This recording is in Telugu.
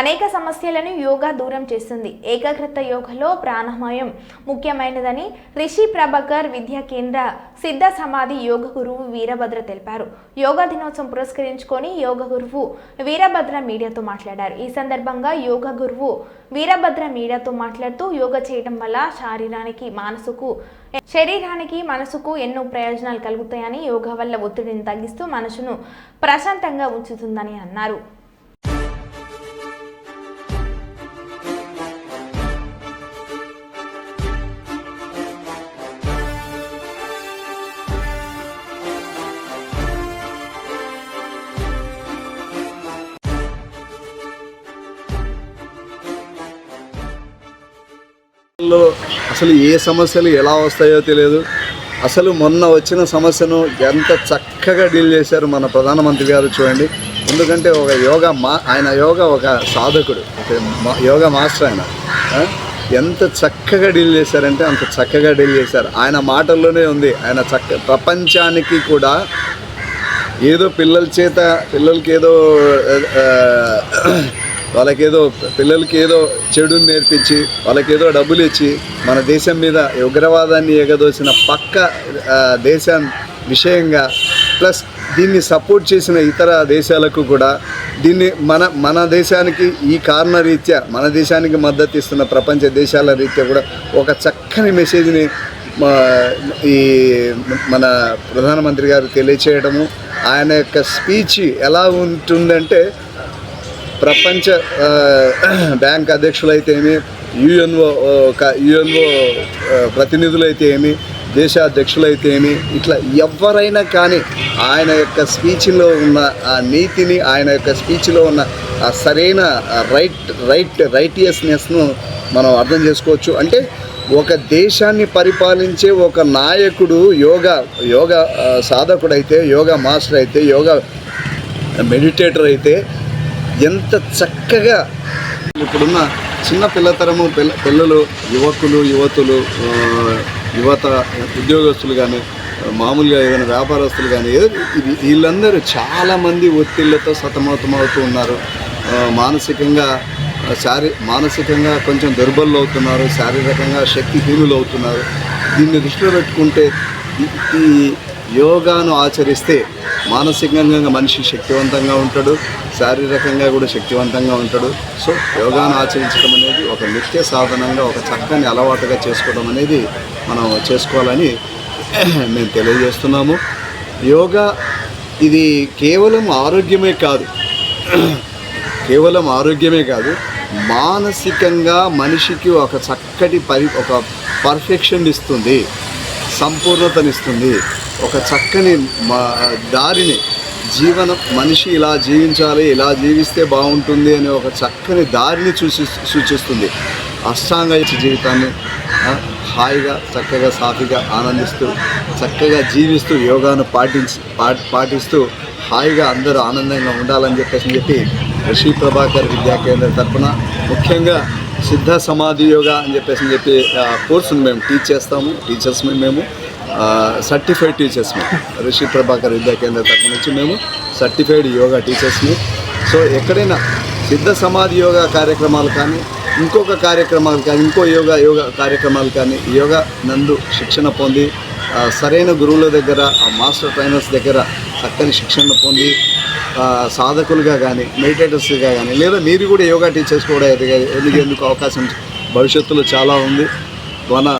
అనేక సమస్యలను యోగా దూరం చేస్తుంది. ఏకాగ్రత యోగలో ప్రాణమయం ముఖ్యమైనదని రిషి ప్రభాకర్ విద్యా కేంద్ర సిద్ధ సమాధి యోగ గురువు వీరభద్ర తెలిపారు. యోగా దినోత్సవం పురస్కరించుకొని యోగ గురువు వీరభద్ర మీడియాతో మాట్లాడారు. ఈ సందర్భంగా యోగ గురువు వీరభద్ర మీడియాతో మాట్లాడుతూ యోగా చేయడం వల్ల శారీరానికి మనసుకు శరీరానికి మనసుకు ఎన్నో ప్రయోజనాలు కలుగుతాయని యోగా వల్ల ఒత్తిడిని తగ్గిస్తూ మనసును ప్రశాంతంగా ఉంచుతుందని అన్నారు. లో అసలు ఏ సమస్యలు ఎలా వస్తాయో తెలియదు. అసలు మొన్న వచ్చిన సమస్యను ఎంత చక్కగా డీల్ చేశారు మన ప్రధానమంత్రి గారు చూడండి. ఎందుకంటే ఒక యోగా మా ఆయన యోగా ఒక సాధకుడు. అంటే మా- యోగా మాస్టర్ ఆయన. ఎంత చక్కగా డీల్ చేశారంటే అంత చక్కగా డీల్ చేశారు. ఆయన మాటల్లోనే ఉంది. ఆయన చక్క ప్రపంచానికి కూడా ఏదో పిల్లల చేత పిల్లలకి ఏదో వాళ్ళకేదో వాళ్ళకి ఏదో పిల్లలకి ఏదో చెడుని నేర్పించి వాళ్ళకి ఏదో డబ్బులు ఇచ్చి మన దేశం మీద ఉగ్రవాదాన్ని ఎగదోసిన పక్క దేశం విషయంగా ప్లస్ దీన్ని సపోర్ట్ చేసిన ఇతర దేశాలకు కూడా దీన్ని మన మన దేశానికి ఈ కారణ రీత్యా మన దేశానికి మద్దతు ఇస్తున్న ప్రపంచ దేశాల రీత్యా కూడా ఒక చక్కని మెసేజ్ని మా ఈ మన ప్రధానమంత్రి గారు తెలియచేయడము ఆయన యొక్క స్పీచ్ ఎలా ఉంటుందంటే ప్రపంచ ఆ, బ్యాంక్ అధ్యక్షులైతేమి యుఎన్ఓ యుఎన్ఓ ప్రతినిధులైతే ఏమి దేశ అధ్యక్షులైతే ఏమి ఇట్లా ఎవరైనా కానీ ఆయన యొక్క స్పీచ్లో ఉన్న ఆ నీతిని ఆయన యొక్క స్పీచ్లో ఉన్న ఆ సరైన రైట్ రైట్ రైటియస్నెస్ను మనం అర్థం చేసుకోవచ్చు. అంటే ఒక దేశాన్ని పరిపాలించే ఒక నాయకుడు యోగా యోగా సాధకుడైతే యోగా మాస్టర్ అయితే యోగా మెడిటేటర్ అయితే ఎంత చక్కగా ఇప్పుడున్న చిన్న పిల్లతరము పిల్ల పిల్లలు యువకులు యువతులు యువత ఉద్యోగస్తులు కానీ మామూలుగా ఏదైనా వ్యాపారస్తులు కానీ వీళ్ళందరూ చాలామంది ఒత్తిళ్ళతో సతమతమవుతూ ఉన్నారు. మానసికంగా శారీ మానసికంగా కొంచెం దుర్బలు అవుతున్నారు శారీరకంగా శక్తిహీనులు అవుతున్నారు దీన్ని దృష్టిలో పెట్టుకుంటే ఈ యోగాను ఆచరిస్తే మానసికంగా మనిషి శక్తివంతంగా ఉంటాడు శారీరకంగా కూడా శక్తివంతంగా ఉంటాడు. సో యోగాను ఆచరించడం అనేది ఒక నిత్య సాధనంగా ఒక చక్కని అలవాటుగా చేసుకోవడం అనేది మనం చేసుకోవాలని మేము తెలియజేస్తున్నాము. యోగా ఇది కేవలం ఆరోగ్యమే కాదు కేవలం ఆరోగ్యమే కాదు మానసికంగా మనిషికి ఒక చక్కటి పరి ఒక పర్ఫెక్షన్ ఇస్తుంది సంపూర్ణతనిస్తుంది. ఒక చక్కని మా దారిని జీవనం మనిషి ఇలా జీవించాలి ఇలా జీవిస్తే బాగుంటుంది అనే ఒక చక్కని దారిని సూచి సూచిస్తుంది. అష్టాంగ జీవితాన్ని హాయిగా చక్కగా సాఫీగా ఆనందిస్తూ చక్కగా జీవిస్తూ యోగాను పాటించి పా- పాటిస్తూ హాయిగా అందరూ ఆనందంగా ఉండాలని చెప్పేసి చెప్పి ఋషి ప్రభాకర్ విద్యా కేంద్రం తరఫున ముఖ్యంగా సిద్ధ సమాధి యోగా అని చెప్పేసి చెప్పి కోర్సును మేము టీచ్ చేస్తాము టీచర్స్ మేము. సర్టిఫైడ్ టీచర్స్ని రిషి ప్రభాకర్ విద్యా కేంద్ర తరఫు నుంచి మేము సర్టిఫైడ్ యోగా టీచర్స్ని సో ఎక్కడైనా సిద్ధ సమాధి యోగా కార్యక్రమాలు కానీ ఇంకొక కార్యక్రమాలు కానీ ఇంకో యోగా యోగా కార్యక్రమాలు కానీ యోగా నందు శిక్షణ పొంది సరైన గురువుల దగ్గర మాస్టర్ ట్రైనర్స్ దగ్గర చక్కని శిక్షణ పొంది సాధకులుగా కానీ మెడిటేటర్స్గా కానీ లేదా మీరు కూడా యోగా టీచర్స్ కూడా ఎదిగే ఎదిగేందుకు అవకాశం భవిష్యత్తులో చాలా ఉంది. మన